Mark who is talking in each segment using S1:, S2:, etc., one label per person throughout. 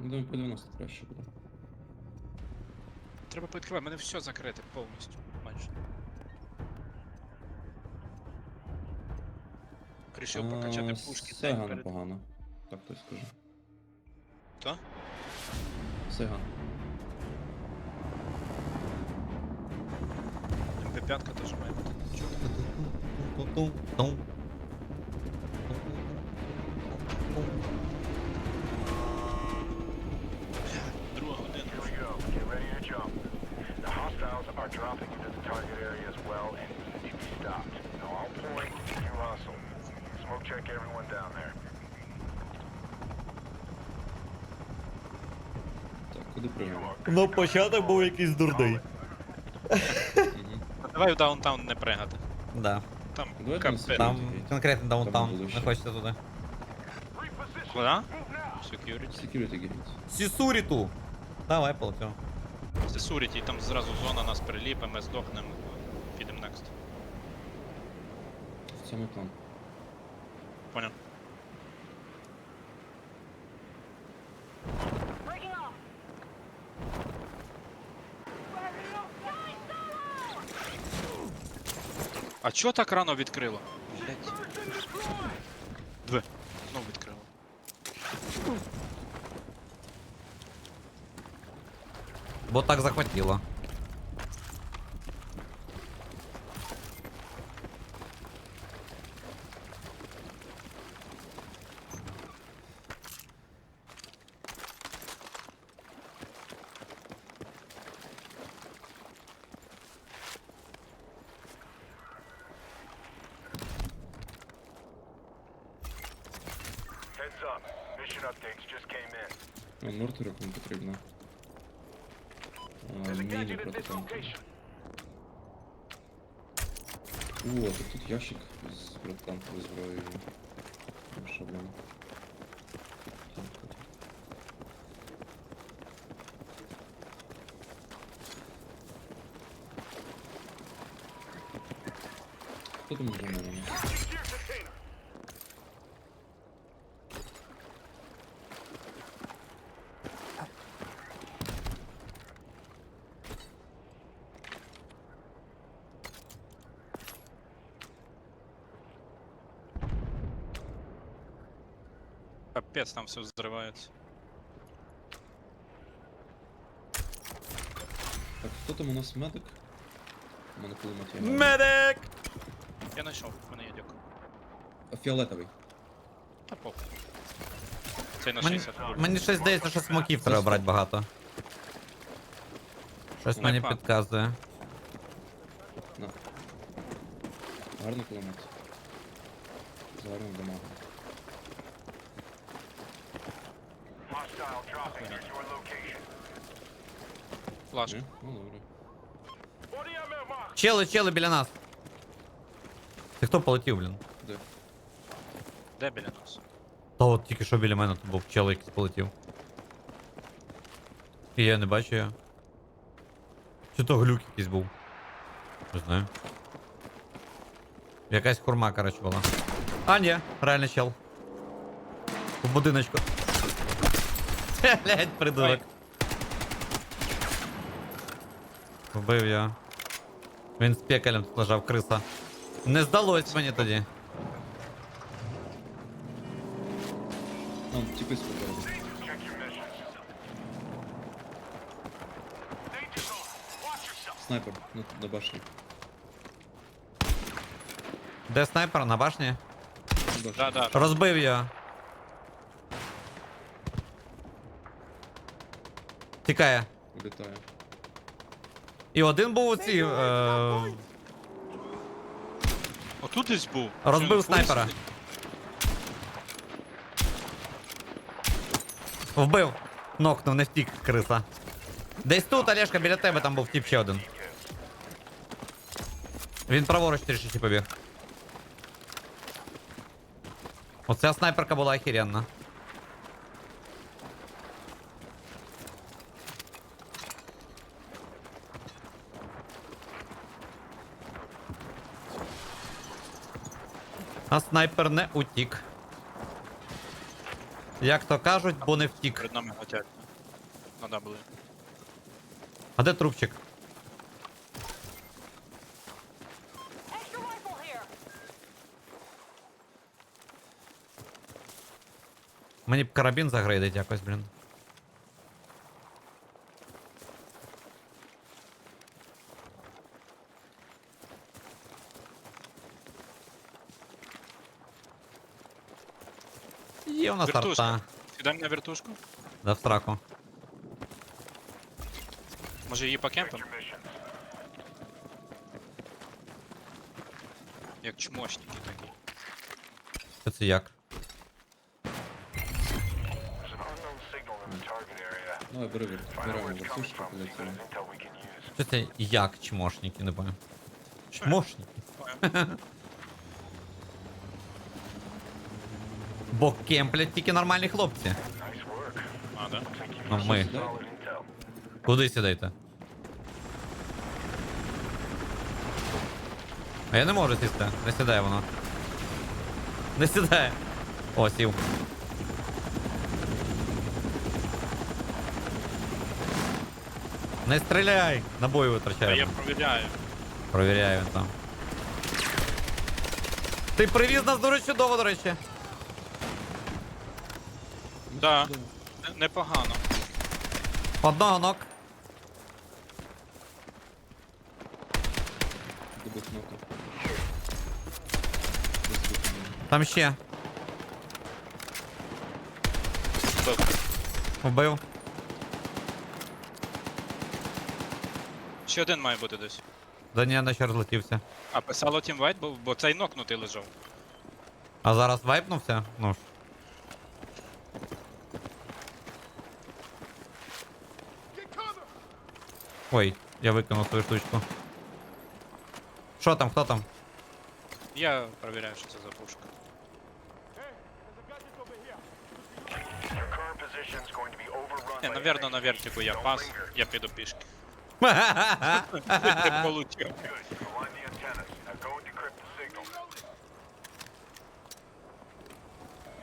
S1: Ну, думаю, по 90 краще буде.
S2: Треба підкривати, мене все закрите повністю. Майже. Рішив покачати
S1: А,
S2: пушки.
S1: Сега
S2: перед-
S1: непогано. Так то скажу.
S2: Та?
S1: Сега.
S2: МП5 теж має бути. Чого?
S3: Check everyone down there.
S1: Так, куди приймемо?
S4: Ну, початок був якийсь дурний.
S2: Давай в даунтаун не пригати.
S4: Да.
S2: Там капець.
S4: Там конкретно даунтаун.
S1: було
S4: Не хочете туди.
S2: Куди? Security.
S1: Security gates.
S4: Сісуріту! Давай, полетів.
S2: Суріті, там зразу зона нас приліпе, ми здохнемо. Підемо next.
S1: В цьому план.
S2: Чого так рано відкрило? Блять. Две. Знову відкрило.
S4: Бо так захватило.
S1: О, так тут ящик з протитанковою зброєю. Шаблон. Хто там
S2: Капець, там все взривається.
S1: Так, хто там у нас медик? У мене кулемет є.
S4: Медик!
S2: Я знайшов, в мене є.
S1: Фіолетовий.
S2: Та похуй. Цей на
S4: Мені,
S2: 60 вольт.
S4: мені щось здається, що смоків треба брати багато. Щось мені підказує.
S1: Гарний кулемет. З гарним дамагом.
S2: Флажка.
S1: Ні? Ну добре.
S4: Чели, чели біля нас. Ти хто полетів, блін?
S1: Де?
S2: Де біля нас?
S4: Та от тільки що біля мене тут був чел якийсь полетів. І я не бачу його. Чи то глюк якийсь був? Не знаю. Якась хурма, коротше, була. А, ні, реально чел. У будиночку. Блять, придурок. Вбив його. Він з пекалем тут лежав криса. Не здалось мені тоді.
S1: Вон, тіпи спереду.
S3: Check your missions. Danger zone. Watch yourself.
S1: Снайпер на, на башні.
S4: Де снайпер на башні?
S1: На башні.
S2: Да, да.
S4: Розбив його. Тікає.
S1: Улітає.
S4: І один був у цій. Е...
S2: Отут десь був.
S4: Розбив снайпера. Вбив. Нокнув, не втік, криса. Десь тут, Олешка, біля тебе там був тип ще один. Він праворуч трішечки побіг. Оця снайперка була охеренна. А снайпер не утік. Як то кажуть, бо не втік.
S2: Перед нами готять. На W.
S4: А де трупчик?
S5: Extra rifle here.
S4: Мені б карабін загрейдить якось, блін. Нас
S2: Вертушка.
S4: арта.
S2: Сідаємо на вертушку.
S4: Да в сраку.
S2: Може її?
S3: Your mission.
S2: Як чмошники такі.
S4: Що це як?
S1: Ну, беремо
S3: where it's coming
S1: вертушку.
S4: Що це як чмошники, не понял. Чмошники? Бо кемплять тільки нормальні хлопці.
S2: А, да?
S4: Ну ми. Куди сідайте? А я не можу сісти. Не сідає воно. Не сідає. О, сів. Не стріляй! Набої витрачаю.
S2: я провіряю.
S4: Провіряю там. Ти привіз нас дуже чудово, до речі.
S2: Да. Не- Непогано.
S4: Одного ног.
S1: Кнопку. Десь.
S4: Там ще.
S2: Бив.
S4: Вбив.
S2: Ще один має бути десь.
S4: Да ні, наче розлетівся.
S2: А писало Team White, бо, бо цей нокнутий лежав.
S4: А зараз вайпнувся? Ну ж. Ой, я викинув свою штучку. Що там, хто там?
S2: Я провіряю, що це за пушка.
S3: Your current position is going to be overrun
S2: Не,
S3: by
S2: навірно, на
S3: enemies.
S2: вертику я
S3: Don't
S2: пас,
S3: linger.
S2: я піду пішки.
S4: Ха-ха-ха.
S2: Не получив.
S3: Good. Align the antennas. Now go and decrypt the signal.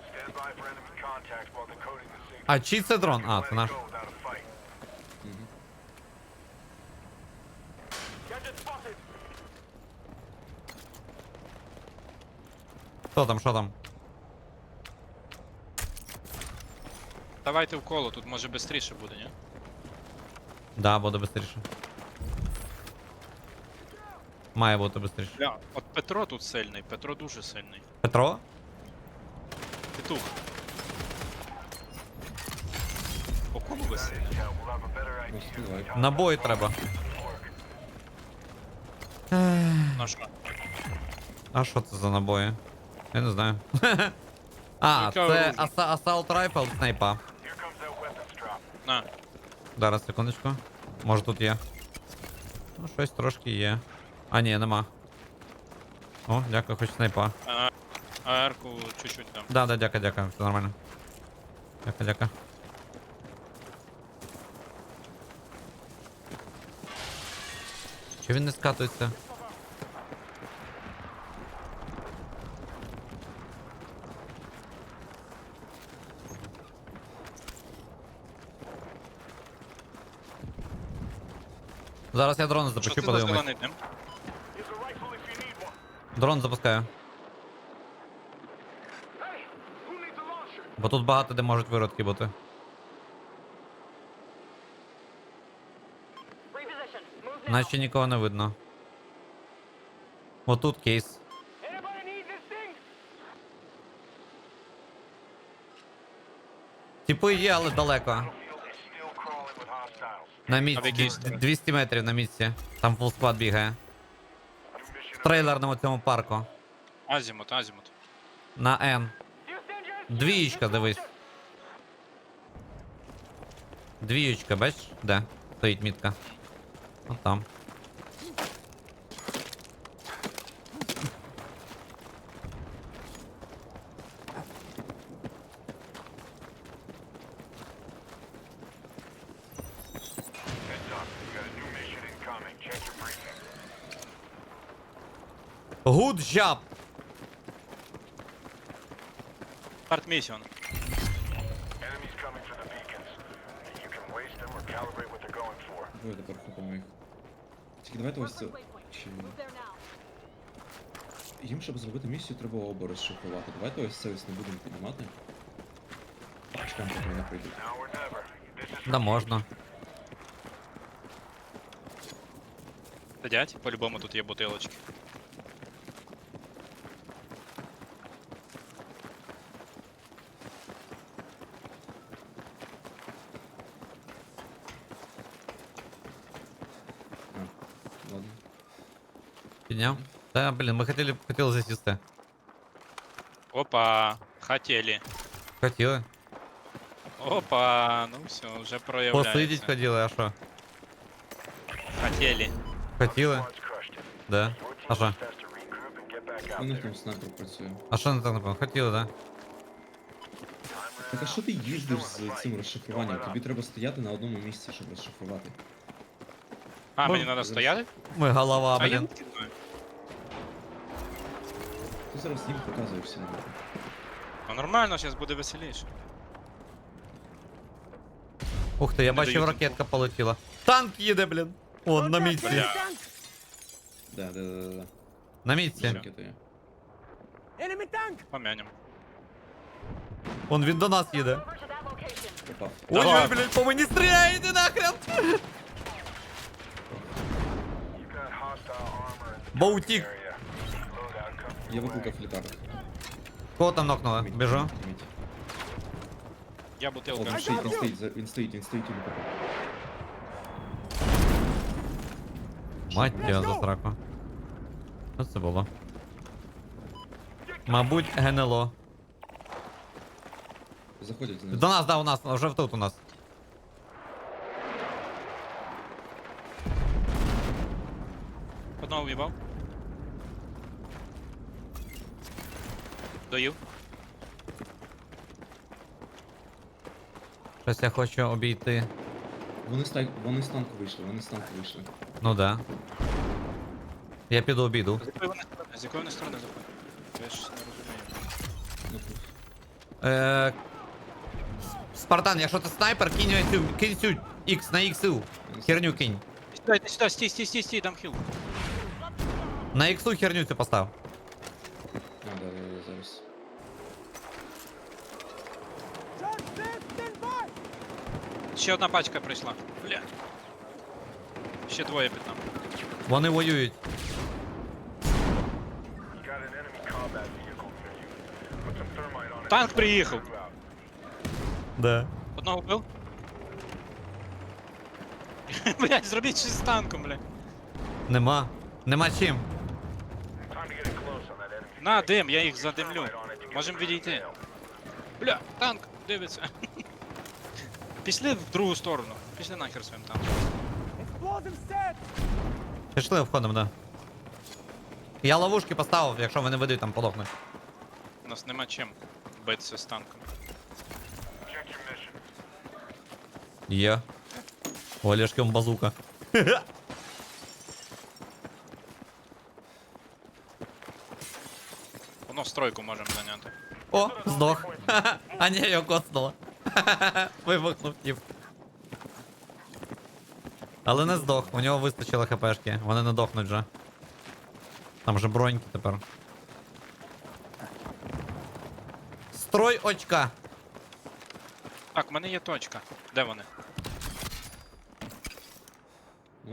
S3: Stand by for enemy contact while decoding the signal.
S4: А чий це дрон? А,
S3: Let
S4: це
S3: it
S4: наш. Хто там, що там?
S2: Давайте в коло, тут може швидше буде, ні?
S4: Да, буде швидше. Має бути швидше.
S2: Бля, от Петро тут сильний, Петро дуже сильний.
S4: Петро?
S2: Петух. По кому ви сильний?
S4: Набої треба.
S2: На що?
S4: А що це за набої? Я не знаю. а,
S2: Яка
S4: це
S2: оружие?
S4: аса- Assault Rifle снайпа.
S2: На.
S4: Зараз, секундочку. Може тут є. Ну, щось трошки є. А, ні, нема. О, дякую, хоч снайпа.
S2: А, АР-ку чуть-чуть там.
S4: Да, да, дякую, дякую, все нормально. Дякую, дякую. Чи він не скатується? Зараз я дрон запущу, подивимось. Дрон запускаю. Бо тут багато де можуть виродки бути. Наче нікого не видно. Отут кейс. Типи є, але далеко. На
S2: А в
S4: місці.
S2: якій
S4: д-
S2: стороні?
S4: 200 метрів на місці. Там фул склад бігає. В трейлерному цьому парку.
S2: Азімут, азімут.
S4: На
S3: your
S4: Двієчка, дивись. Двієчка, бачиш? Де? Стоїть мітка. От там.
S3: Good job. Start mission. Enemies coming for the beacons. You
S4: can waste
S2: them or
S3: calibrate what they're going for.
S1: Давай тепер хопимо їх. Тільки давайте ось це. Чи... Їм, щоб зробити місію, треба обори шифрувати. Давайте ось це ось не будемо піднімати. Чекаємо, поки вони прийдуть.
S4: Да можна.
S2: Сидять, по-любому тут є бутилочки.
S4: Підняв. Та, блін, ми хотіли, хотіли засісти.
S2: Опа, хотіли.
S4: Хотіли.
S2: Опа, ну все, вже проявляється.
S4: Посидіть хотіли, а що?
S2: Хотіли.
S4: Хотіли?
S3: squad's crushed it.
S4: Да.
S3: Your
S4: А
S3: team
S4: що?
S3: just has to regroup and get back
S1: У
S3: out
S1: них
S3: there.
S1: там снайпер працює.
S4: А що не так напевно? Хотіли, да?
S3: Time
S1: Так а
S3: ran
S1: що ти
S3: out.
S1: їздиш
S3: Still
S1: з
S3: in the
S1: цим
S3: fight.
S1: розшифруванням?
S3: Don't let
S1: Тобі
S3: up.
S1: треба стояти на одному місці, щоб розшифрувати.
S2: А,
S4: Бо-
S2: мені треба стояти?
S4: Ми голова,
S2: А я
S4: блін.
S1: Ти зараз їм показує всі на
S2: Ну нормально, зараз буде веселіше.
S4: Ух ти, я
S2: Не
S4: бачив,
S2: дають
S4: ракетка полетіла. Танк їде, блін. Вон, на місці.
S2: Бля.
S1: Да, да, да, да.
S4: На місці.
S1: Ракети є.
S2: Помянем.
S4: Вон він до нас їде.
S1: Попав.
S4: Ой,
S2: Давай.
S4: ой, блін, по мені стріляє, іди нахрен. Боутік.
S3: Area. Loadout comes
S1: Я
S3: your way.
S1: викликав літак.
S4: Кого там нокнули?
S1: Міть,
S4: Біжу.
S1: міть, міть.
S2: Я
S1: О,
S2: бутилка.
S1: він стоїть, він стоїть, за- він стоїть, він стоїть у літаку.
S4: Мать я за сраку. Що це було? Мабуть, ГНЛО.
S1: Заходять за ним.
S4: До нас, да, у нас, вже тут у нас.
S2: Одного в'їбав. Доїв.
S4: Щось я хочу обійти.
S1: Вони з тай- вони з танку вийшли, вони з танку вийшли.
S4: Ну да. Я піду обійду.
S2: З якої вони сторони? З якої вони сторони заходять? Я ж не розумію.
S1: Ну.
S4: Е, Спартан, якщо ти снайпер, кинь цю, кинь цю X на XU. Херню кинь.
S2: Сюди, сюди, стій, стій, стій, стій, дам хіл.
S4: На X херню цю постав.
S1: А, да, да, да, зараз.
S2: Ще одна пачка прийшла. Бля. Ще двоє під нами.
S4: Вони воюють.
S2: Танк приїхав.
S4: Да.
S2: Одного вбив. Блять, зробіть щось з танком, бля.
S4: Нема. Нема чим.
S2: На, дим, я їх задимлю.
S3: thermite on it to get
S2: Можем
S3: rid
S2: відійти. Бля, танк, дивиться. Пішли в другу сторону. Пішли нахер своїм танком.
S4: Пішли, входимо, да. Я ловушки поставив, якщо вони ведуть, там подохнуть.
S2: У нас нема чим битися з танком.
S3: Check your mission.
S4: Є. У Олешки он базука.
S2: Воно стройку можемо зайняти.
S4: О, здох. А ні, його коцнуло. Вибухнув тип. Але не здох, у нього вистачило хпшки, вони не дохнуть вже. Там же броньки тепер. Строй очка.
S2: Так, в мене є точка. Де вони?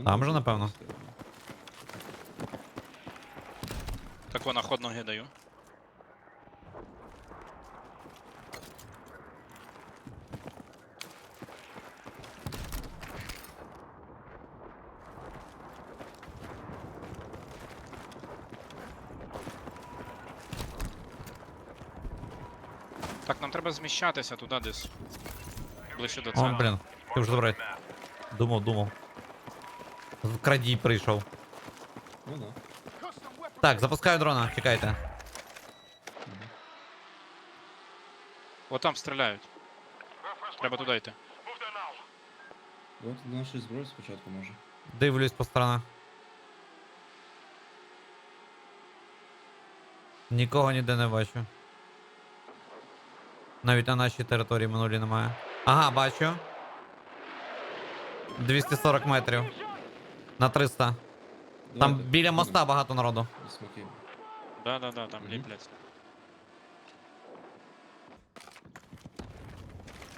S4: Там же, напевно.
S2: Так вона ход ноги даю. Так, нам треба зміщатися туди десь. Ближче до
S4: О,
S2: центру.
S4: блін, ти вже добре. Думав, думав. Крадій прийшов.
S1: Ну да.
S4: Так, запускаю дрона, чекайте.
S2: О, там стріляють. Треба туди йти.
S1: От до нашої зброї спочатку може.
S4: Дивлюсь по сторонах. Нікого ніде не бачу. Навіть на нашій території минулі немає. Ага, бачу. 240 метрів. На 300. Там
S1: Давайте,
S4: біля моста багато народу.
S1: Смоки.
S2: Да, да, да, там
S1: Мгм.
S2: ліпляться.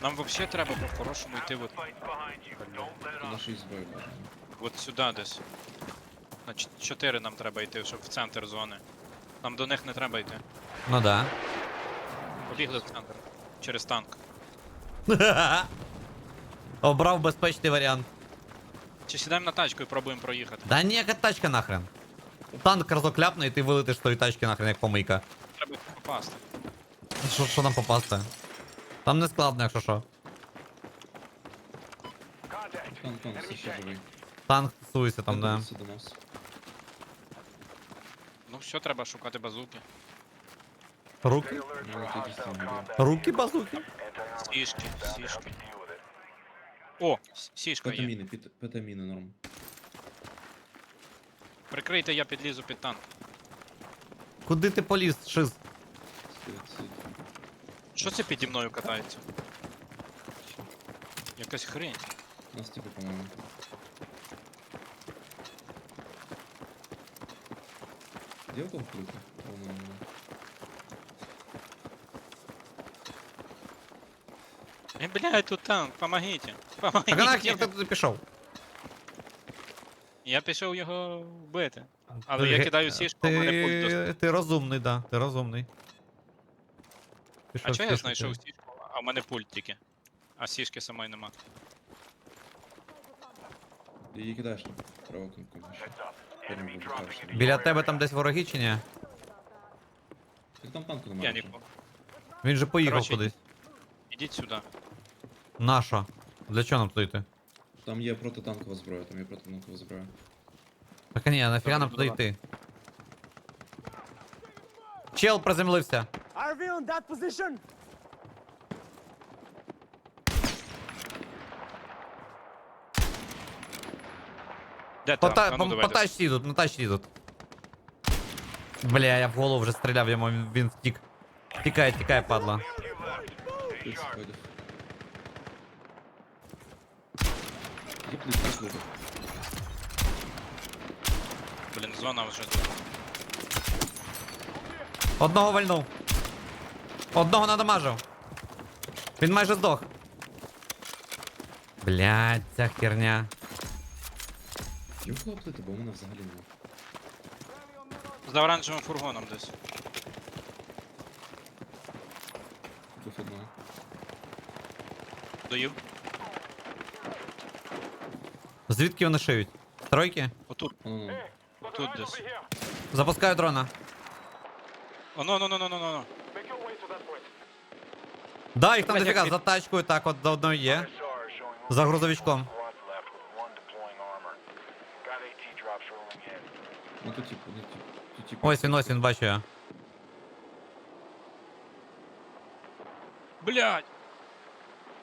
S2: Нам взагалі треба по-хорошому йти от,
S1: Це нашої зброї бажано.
S2: от сюди десь. На 4 нам треба йти, щоб в центр зони. Нам до них не треба йти.
S4: Ну да.
S2: Побігли в центр. Через танк.
S4: Обрав безпечний варіант.
S2: Чи сідаємо на тачку і пробуємо проїхати?
S4: Да ніяка тачка нахрен. Танк разок ляпне і ти вилетиш з тої тачки нахрен, як помийка.
S2: Треба попасти.
S4: Що, що там попасти? Там не складно, якщо що.
S1: Тан, тан, все ще живий.
S4: Танк тусується там, да.
S1: Готуйся до нас.
S2: Ну все, треба шукати базуки.
S4: Да. Руки базуки.
S2: Сішки, сішки.
S3: with it.
S2: О, с- сішка є.
S1: Петаміни, петаміни норм.
S2: Прикрийте, я підлізу під танк.
S4: Куди ти поліз, шиз?
S1: Сидить, сидить.
S2: Що це піді мною катається? Якась хрень.
S1: Нас типу, по-моєму. Де у кого клюка? О, ну, ну.
S2: Е, блядь, тут танк, помогите.
S4: Так а нахер ти туди пішов?
S2: Я пішов його вбити. Але
S4: Ти
S2: я кидаю сішку, в мене пульт
S4: Ти, ти розумний, да, ти розумний. Пішов
S2: А чого я
S4: сішку
S2: знайшов
S4: ти.
S2: сішку, а в мене пульт тільки. А сішки самої нема.
S1: Ти її кидаєш там. Право кнопку.
S4: Біля тебе там десь вороги чи ні?
S1: Так там танку
S2: Я
S1: немає. вже.
S2: нікого.
S4: Він же поїхав
S2: Коротше,
S4: кудись.
S2: Ідіть сюди.
S4: Наша. Для чого нам туди йти?
S1: Там є протитанкова зброя, там є протитанкова зброя.
S4: Так ні, нафіга нам
S2: Добре,
S4: туди йти? Чел приземлився.
S6: RV on that position!
S2: Де
S4: По,
S2: танк?
S4: та,
S2: А ну,
S4: по,
S2: давай,
S4: по тачці йдуть, на тачці йдуть. Бля, я в голову вже стріляв, йому він, він втік. Тікає, тікає, падла.
S1: Під сходів. Є плюс, плюс.
S2: Блін, зона вже тут.
S4: Одного вальнув. Одного надамажив. Він майже здох. Блядь, ця херня.
S1: В кого плити, бо у мене взагалі немає.
S2: За оранжевим фургоном десь.
S1: Був одного.
S2: Даю.
S4: Звідки вони шиють? Тройки?
S2: Отут,
S1: ну.
S2: отут десь.
S4: Запускаю дрона.
S2: Оно, ну, ну, ну, ну, ну.
S3: Point.
S4: Да, їх там
S2: Блядь,
S4: дофіга, за тачкою так от до одної є. За грузовичком.
S1: Ну тут типу, ну типу. Тут типу.
S4: Ось він, ось він, бачу я.
S2: Блядь!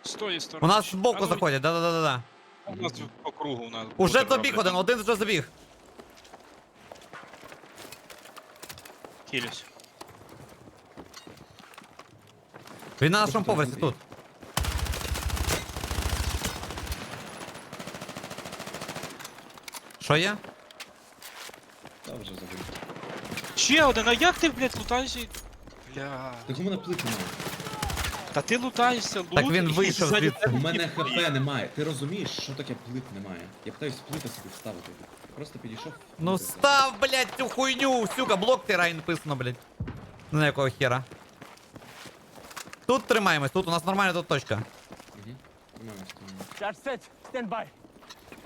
S2: З тої
S4: У нас збоку
S2: ну,
S4: заходять, да-да-да-да.
S2: У нас кругу у нас.
S4: Уже забіг один, один вже забіг.
S2: Хілюсь.
S4: Він на нашому поверсі тут. Що є?
S1: Та вже забив.
S2: Ще один, а як ти, блядь, лутаєшся? і- Бля.
S1: Так у мене плити немає.
S2: Та ти лутаєшся, лут,
S4: Так він
S2: і
S4: вийшов
S2: ззаді
S4: звідси.
S2: тебе
S1: У мене
S2: тіп
S1: хп
S2: стоїть.
S1: немає. Ти розумієш, що таке плит немає? Я питаюсь плити собі вставити. Просто підійшов.
S4: Ну
S1: плити.
S4: став, блядь, цю хуйню, сука, блок тирай написано, блядь. На якого хера. Тут тримаємось, тут у нас нормальна тут точка.
S1: Мгм. Нормально, вставимо.
S6: Charge set. Stand by.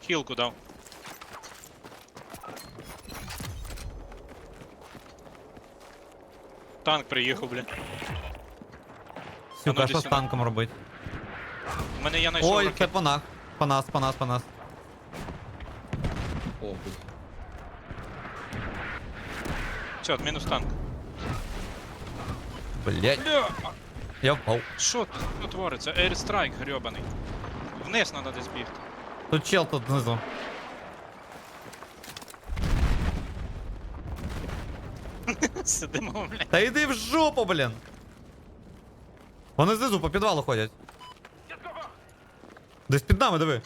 S2: Хілку дав. Танк приїхав, блядь.
S4: Сука, що з танком робить?
S2: У мене я знайшов
S4: Ой,
S2: ракет.
S4: це по нас. По нас, по нас, по нас.
S1: О, тут.
S2: Все, мінус танк.
S4: Блядь,
S2: Бля,
S4: я впав.
S2: що тут що твориться? Airstrike грьобаний. Вниз треба десь бігти.
S4: Тут чел тут знизу.
S2: Сидимо, блядь.
S4: Та йди в жопу, блін. Вони знизу по підвалу ходять. Десь під нами, диви.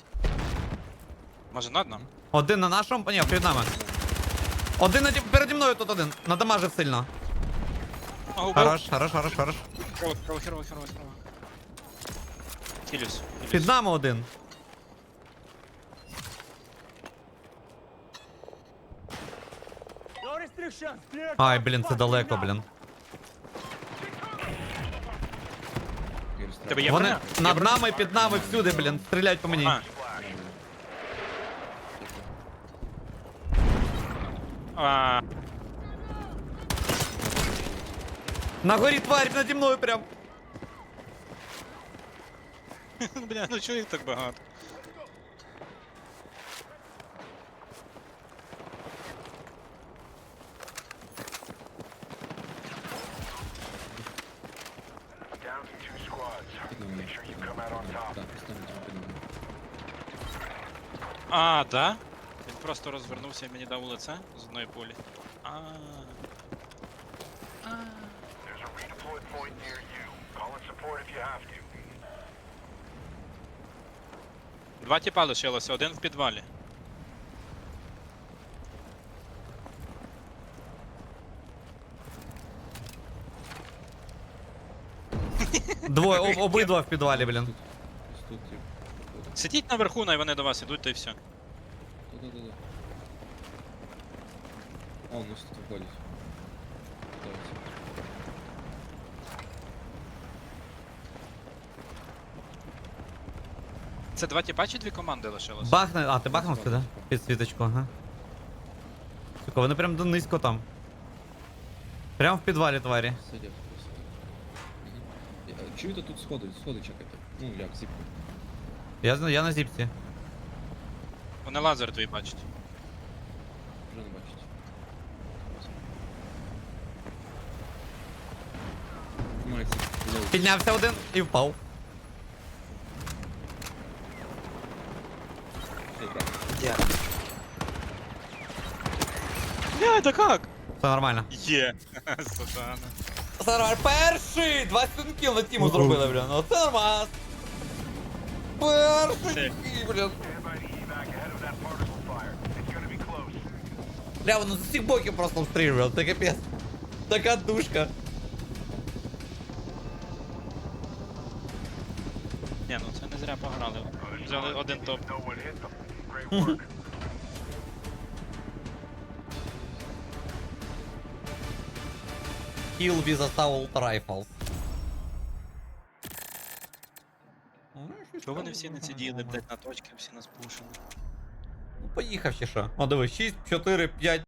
S2: Може над нам?
S4: Один на нашому, ні, перед нами. Один наді... переді мною тут один. Надамажив сильно.
S2: Ого.
S4: Хорош, хорош, хорош, хорош.
S2: Херово, херово, херово.
S4: Під нами один. Ай, блін, це далеко, блін.
S2: Тебе є.
S4: Вони
S2: броня?
S4: над нами, під нами, всюди, блін. Стріляють по мені.
S2: А. А,
S4: На горі тварь наді мною прям.
S2: бля, ну чого їх так багато?
S3: Down to two squads.
S1: Під нами.
S3: Make sure you come out on top.
S1: Так, поставимо тебе під нами.
S2: А, да? Він просто розвернувся і мені дав у лице з одної пулі. А.
S3: There's a redeploy point near you. Call in support if you have to.
S2: Два тіпа лишилося, один в підвалі.
S4: Двоє, об, обидва в підвалі, блін.
S2: Сидіть наверху, най вони до вас ідуть, та й все.
S1: Да-да-да-да. А, он ось тут виходить. Давайте.
S2: Це два тіпа чи дві команди лишилося?
S4: Бахне. А, ти бахнув сюди? Під світочку, ага. Сука, вони прям до- низько там. Прям в підвалі тварі.
S1: Просто. Чуєте тут сходи, сходи чекайте. Ну як, зіпку.
S4: Я, зна- я на зіпці.
S2: Вони лазер твій бачать.
S1: Вже не бачите. Мається. лоу.
S4: Піднявся один і впав.
S1: Ей, брат.
S2: Бля, да как?
S4: Все нормально.
S2: Є. Сатана.
S4: Сарвар перший! 21 кіл на тіму зробили, блін. Оце нормас. Перший, блін.
S3: Stand by the evac ahead of that particle fire. It's gonna be close.
S4: Бля, воно з усіх боків просто встрілював, це капець. Така душка.
S2: Ні, ну це не зря пограли. Взяли один топ.
S3: No one hit them. Great work.
S4: Kill with assault rifles.
S2: Чого вони всі не сиділи, блядь, на точки, всі нас пушили?
S4: Ну, поїхав ще що. О, диви, 6, 4, 5,